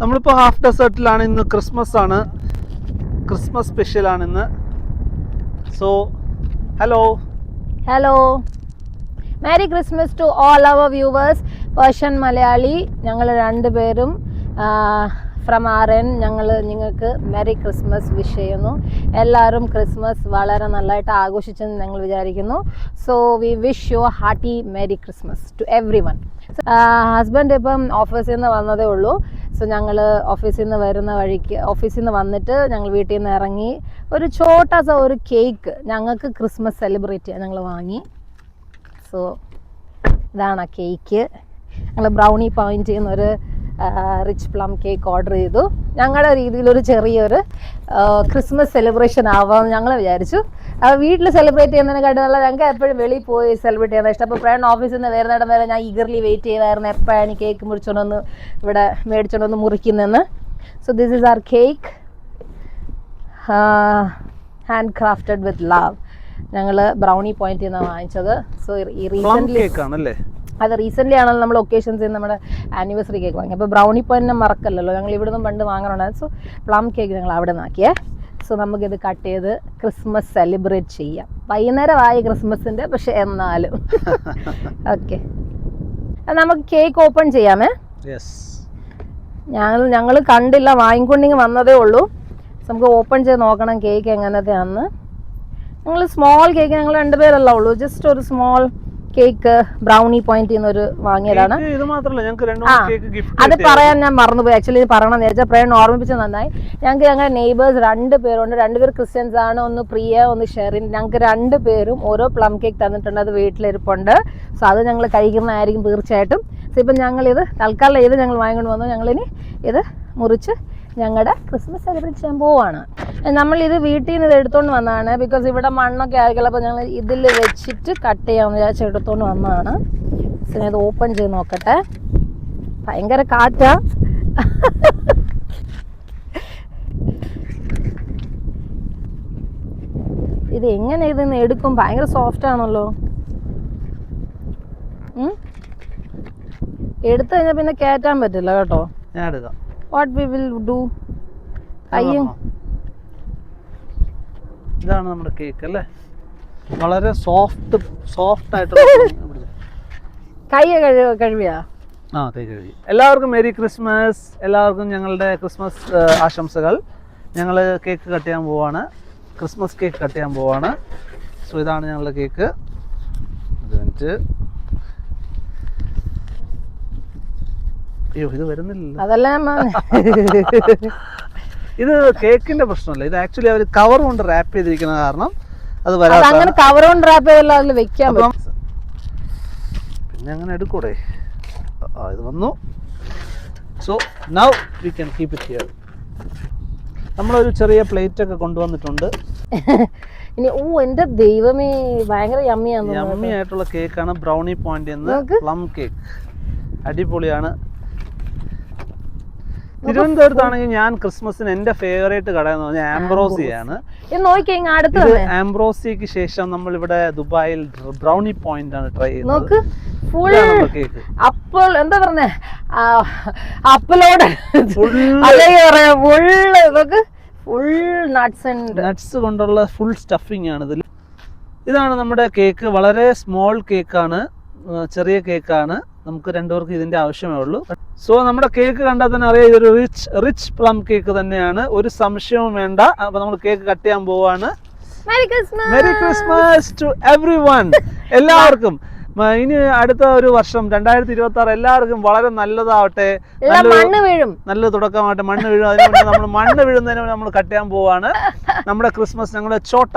നമ്മളിപ്പോൾ ഹാഫ് ഡെസേർട്ടിലാണ് ഇന്ന് ക്രിസ്മസ് ആണ്. ക്രിസ്മസ് സ്പെഷ്യൽ ആണ് ഇന്ന്. So hello hello merry Christmas to all our viewers Persian Malayali ഞങ്ങൾ രണ്ടുപേരും ഫ്രം ആർ എൻ ഞങ്ങൾ നിങ്ങൾക്ക് മെറി ക്രിസ്മസ് വിഷ് ചെയ്യുന്നു. എല്ലാവരും ക്രിസ്മസ് വളരെ നല്ലതായിട്ട് ആഘോഷിച്ചെന്ന് ഞങ്ങൾ വിചാരിക്കുന്നു. So we wish you hearty merry Christmas to everyone husband ഇപ്പം ഓഫീസിൽ നിന്ന് വന്നതേ ഉള്ളൂ. സോ ഞങ്ങൾ ഓഫീസിൽ നിന്ന് വരുന്ന വഴിക്ക് ഓഫീസിൽ നിന്ന് വന്നിട്ട് ഞങ്ങൾ വീട്ടിൽ നിന്ന് ഇറങ്ങി ഒരു ചോട്ടാസ ഒരു കേക്ക് ഞങ്ങൾക്ക് ക്രിസ്മസ് സെലിബ്രേറ്റ് ചെയ്യാൻ ഞങ്ങൾ വാങ്ങി. സോ ഇതാണ് ആ കേക്ക് ഞങ്ങൾ ബ്രൗണി പോയിന്റ് ചെയ്യുന്ന ഒരു റിച്ച് പ്ലം കേക്ക് ഓർഡർ ചെയ്തു. ഞങ്ങളുടെ രീതിയിലൊരു ചെറിയൊരു ക്രിസ്മസ് സെലിബ്രേഷൻ ആവാമെന്ന് ഞങ്ങൾ വിചാരിച്ചു. വീട്ടിൽ സെലിബ്രേറ്റ് ചെയ്യുന്നതിനെക്കാട്ടും നല്ല ഞങ്ങൾക്ക് എപ്പോഴും വെളിയിൽ പോയി സെലിബ്രേറ്റ് ചെയ്യുന്ന ഇഷ്ടം. അപ്പോൾ ഫ്രണ്ട് ഓഫീസിൽ നിന്ന് വരുന്നിടം വരെ ഞാൻ ഈഗർലി വെയിറ്റ് ചെയ്തായിരുന്നു എപ്പോഴാണ് കേക്ക് മുറിച്ചോണ്ടൊന്ന് ഇവിടെ മേടിച്ചോണ്ടൊന്ന് മുറിക്കുന്നതെന്ന് so this is our cake handcrafted with love ഞങ്ങൾ ബ്രൗണി പോയിന്റ് നിന്നാണ് വാങ്ങിച്ചത്. സോ ഈ പ്ലം കേക്കാണല്ലേ അത് റീസെന്റ് ആണല്ലോ നമ്മൾ ഒക്കേഷൻസിൽ നമ്മുടെ ആനിവേഴ്സറി കേക്ക് വാങ്ങി അപ്പോൾ ബ്രൗണി പോയിന്റ് മറക്കല്ലല്ലോ. ഞങ്ങൾ ഇവിടുന്ന് പണ്ട് വാങ്ങണുണ്ടായിരുന്നു സോ പ്ലം കേക്ക് ഞങ്ങൾ അവിടെ നിന്നാക്കിയേ സോ നമുക്കിത് കട്ട് ചെയ്ത് ക്രിസ്മസ് സെലിബ്രേറ്റ് ചെയ്യാം. വൈകുന്നേരമായി ക്രിസ്മസിന്റെ പക്ഷെ എന്നാലും. ഓക്കെ നമുക്ക് കേക്ക് ഓപ്പൺ ചെയ്യാമേ. ഞങ്ങൾ ഞങ്ങൾ കണ്ടില്ല. വാങ്ങിക്കൊണ്ടിങ് വന്നതേ ഉള്ളൂ. നമുക്ക് ഓപ്പൺ ചെയ്ത് നോക്കണം കേക്ക് എങ്ങനത്തെയാണെന്ന് ഞങ്ങൾ സ്മോൾ കേക്ക് ഞങ്ങൾ രണ്ടുപേരല്ല ഉള്ളൂ. ജസ്റ്റ് ഒരു സ്മോൾ കേക്ക് ബ്രൗണി പോയിന്റ് ഒരു വാങ്ങിയതാണ്. അത് പറയാൻ ഞാൻ മറന്നുപോയി. ആക്ച്വലി ഇത് പറയണം നേരത്തെ ഓർമ്മിപ്പിച്ച ഓർമ്മിപ്പിച്ചത് നന്നായി. ഞങ്ങൾക്ക് ഞങ്ങളുടെ നെയ്ബേഴ്സ് രണ്ട് പേരുണ്ട്. രണ്ടുപേർ ക്രിസ്ത്യൻസ് ആണ്. ഒന്ന് പ്രിയ ഒന്ന് ഷെറിൻ. ഞങ്ങൾക്ക് രണ്ട് പേരും ഓരോ പ്ലം കേക്ക് തന്നിട്ടുണ്ട്. അത് വീട്ടിലിരിപ്പുണ്ട്. സോ അത് ഞങ്ങൾ കഴിക്കുന്നതായിരിക്കും തീർച്ചയായിട്ടും. സോ ഇപ്പം ഞങ്ങളിത് തൽക്കാലം ഇത് ഞങ്ങൾ വാങ്ങിക്കൊണ്ട് വന്നു. ഞങ്ങളിനി ഇത് മുറിച്ച് ഞങ്ങളുടെ ക്രിസ്മസ് സെലിബ്രേറ്റ് ചെയ്യാൻ പോവാണ്. നമ്മൾ ഇത് വീട്ടിൽ നിന്ന് ഇത് എടുത്തോണ്ട് വന്നതാണ് ബിക്കോസ് ഇവിടെ മണ്ണൊക്കെ ആയിരിക്കുമല്ലോ അപ്പോൾ ഞങ്ങൾ ഇതിൽ വെച്ചിട്ട് കട്ട് ചെയ്യാമെന്ന് വിചാരിച്ച് എടുത്തോണ്ട് വന്നതാണ് ഇത് ഓപ്പൺ ചെയ്ത് നോക്കട്ടെ. ഭയങ്കര കാറ്റാ. ഇത് എങ്ങനെ ഇതെന്ന് എടുക്കും? ഭയങ്കര സോഫ്റ്റ് ആണല്ലോ? എടുത്തു കഴിഞ്ഞാൽ പിന്നെ കയറ്റാൻ പറ്റില്ല കേട്ടോ. ഞാൻ എടുക്കാം. വാട്ട് വി വിൽ ഡു അയ്യോ. ഇതാണ് നമ്മുടെ കേക്ക് അല്ലേ? വളരെ സോഫ്റ്റ് സോഫ്റ്റ് ആയിട്ടുള്ള കൈ കഴുക കഴുകിയാ? ആ കൈ കഴുകി. എല്ലാവർക്കും മെരി ക്രിസ്മസ്. എല്ലാവർക്കും ഞങ്ങളുടെ ക്രിസ്മസ് ആശംസകൾ. ഞങ്ങൾ കേക്ക് കട്ട് ചെയ്യാൻ പോവാണ്. ക്രിസ്മസ് കേക്ക് കട്ട് ചെയ്യാൻ പോവാണ്. സോ ഇതാണ് ഞങ്ങളുടെ കേക്ക് ഒരു മിനിറ്റ് അയ്യോ ഇത് വരുന്നില്ലല്ലോ. അതെല്ലാം ഇത് കേക്കിന്റെ പ്രശ്നമല്ല. ഇത് ആക്ച്വലി അവർ കവർ കൊണ്ട് റാപ്പ് ചെയ്തിരിക്കുന്ന കാരണം അത് വരാതെ അങ്ങനെ കവർ കൊണ്ട് റാപ്പ് ചെയ്തല്ലോ അതിൽ വെക്കാൻ പിന്നെ അങ്ങനെ എടുക്കൂടെ? ആ ഇത് വന്നു. So now we can keep it here നമ്മളൊരു ചെറിയ പ്ലേറ്റ് ഒക്കെ കൊണ്ടുവന്നിട്ടുണ്ട്. ഇനി ഓ എന്റെ ദൈവമേ ഭയങ്കര യമ്മി ആയിട്ടുള്ള കേക്കാണ് ബ്രൗണി പോയിന്റ് പ്ലം കേക്ക് അടിപൊളിയാണ്. തിരുവനന്തപുരത്താണെങ്കിൽ ഞാൻ ക്രിസ്മസിന് എന്റെ ഫേവറേറ്റ് കട എന്ന് പറഞ്ഞാൽ ആംബ്രോസിയാണ്. ആംബ്രോസിക്ക് ശേഷം നമ്മൾ ഇവിടെ ദുബായിൽ ബ്രൗണി പോയിന്റ് ആണ് ട്രൈ ചെയ്യുന്നത്. നോക്ക്. ഫുൾ അപ്പോൾ എന്താ പറഞ്ഞേ? അപ്പലോട് ഫുള്ള് നോക്ക്. ഫുൾ നട്ട്സ് ആൻഡ് നട്ട്സ് കൊണ്ടുള്ള ഫുൾ സ്റ്റഫിംഗ് ആണ് ഇതിൽ ഇതാണ് നമ്മുടെ കേക്ക് വളരെ സ്മോൾ കേക്കാണ് ചെറിയ കേക്കാണ് നമുക്ക് രണ്ടുപേർക്ക് ഇതിന്റെ ആവശ്യമേ ഉള്ളൂ. സോ നമ്മുടെ കേക്ക് കണ്ടാൽ തന്നെ അറിയാം ഇതൊരു റിച്ച് റിച്ച് പ്ലം കേക്ക് തന്നെയാണ്. ഒരു സംശയവും വേണ്ട. അപ്പൊ നമ്മൾ കേക്ക് കട്ട് ചെയ്യാൻ പോവാണ്. Merry Christmas to everyone എല്ലാവർക്കും. ഇനി അടുത്ത ഒരു വർഷം രണ്ടായിരത്തി ഇരുപത്തി ആറ് എല്ലാവർക്കും വളരെ നല്ലതാവട്ടെ. മണ്ണ് വീഴും. നല്ല തുടക്കമായിട്ട് മണ്ണ് വീഴും. അതിനുവേണ്ടി നമ്മൾ മണ്ണ് വീഴുന്നതിന് നമ്മൾ കട്ട് ചെയ്യാൻ പോവാണ്. നമ്മുടെ ക്രിസ്മസ് ഞങ്ങളുടെ ചോട്ട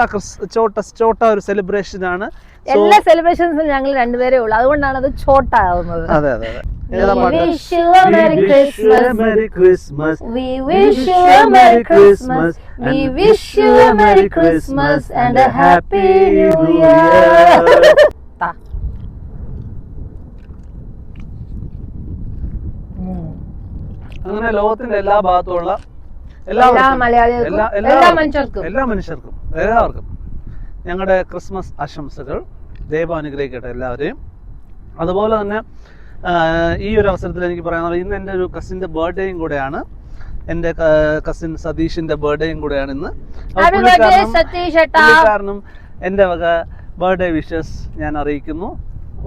ചോട്ട ചോട്ട ഒരു സെലിബ്രേഷൻ ആണ്. എല്ലാ സെലിബ്രേഷൻസും ഞങ്ങൾ രണ്ടുപേരേ ഉള്ളൂ. അതുകൊണ്ടാണ് അത് ചോട്ട ആവുന്നത് അതെ അതെ. We wish you a Merry Christmas. Merry Christmas. We wish you a Merry Christmas. We wish you a Merry Christmas and a Happy New Year. അങ്ങനെ ലോകത്തിന്റെ എല്ലാ ഭാഗത്തുമുള്ള എല്ലാ മലയാളികൾക്കും എല്ലാ മനുഷ്യർക്കും. എല്ലാ മനുഷ്യർക്കും എല്ലാവർക്കും. ഞങ്ങളുടെ ക്രിസ്മസ് ആശംസകൾ ദൈവം അനുഗ്രഹിക്കട്ടെ എല്ലാവരെയും. അതുപോലെ തന്നെ ഈ ഒരു അവസരത്തിൽ എനിക്ക് പറയാനുള്ളത് ഇന്ന് എന്റെ ഒരു കസിന്റെ ബർത്ത്ഡേയും കൂടെയാണ്. എന്റെ കസിൻ സതീഷിന്റെ ബർത്ത്ഡേയും കൂടെയാണ് ഇന്ന്. കാരണം എന്റെ വക ബർത്ത്ഡേ വിഷസ് ഞാൻ അറിയിക്കുന്നു.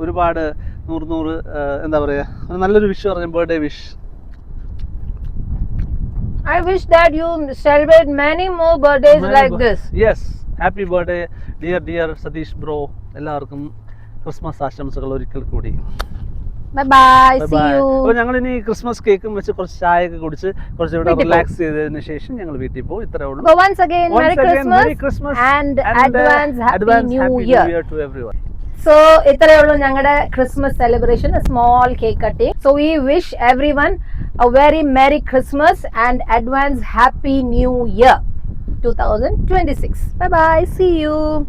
ഒരുപാട് നൂറ് നൂറ് എന്താ പറയുക നല്ലൊരു വിഷ് പറഞ്ഞു birthday wish I wish that you celebrate many more birthdays like this. Yes. Happy birthday dear dear Satish bro എല്ലാവർക്കും ക്രിസ്മസ് ആശംസകൾ ഒരിക്കൽ കൂടി Bye bye. See you. അപ്പോൾ ഞങ്ങൾ ഇനി ക്രിസ്മസ് കേക്കും വെച്ച് കുറച്ച് ചായയൊക്കെ കുടിച്ച് കുറച്ച് ഇവിടെ. റിലാക്സ് ചെയ്തതിന് ശേഷം ഞങ്ങൾ വീട്ടിൽ പോകും ഇത്രേ ഉള്ളൂ But once again, Merry Christmas, and, and, uh, advance Happy New Year. To everyone. So, ഇത്രയേ ഉള്ളൂ ഞങ്ങളുടെ Christmas celebration small cake cake so we wish everyone a very Merry Christmas and advance Happy New Year 2026. Bye bye. See you.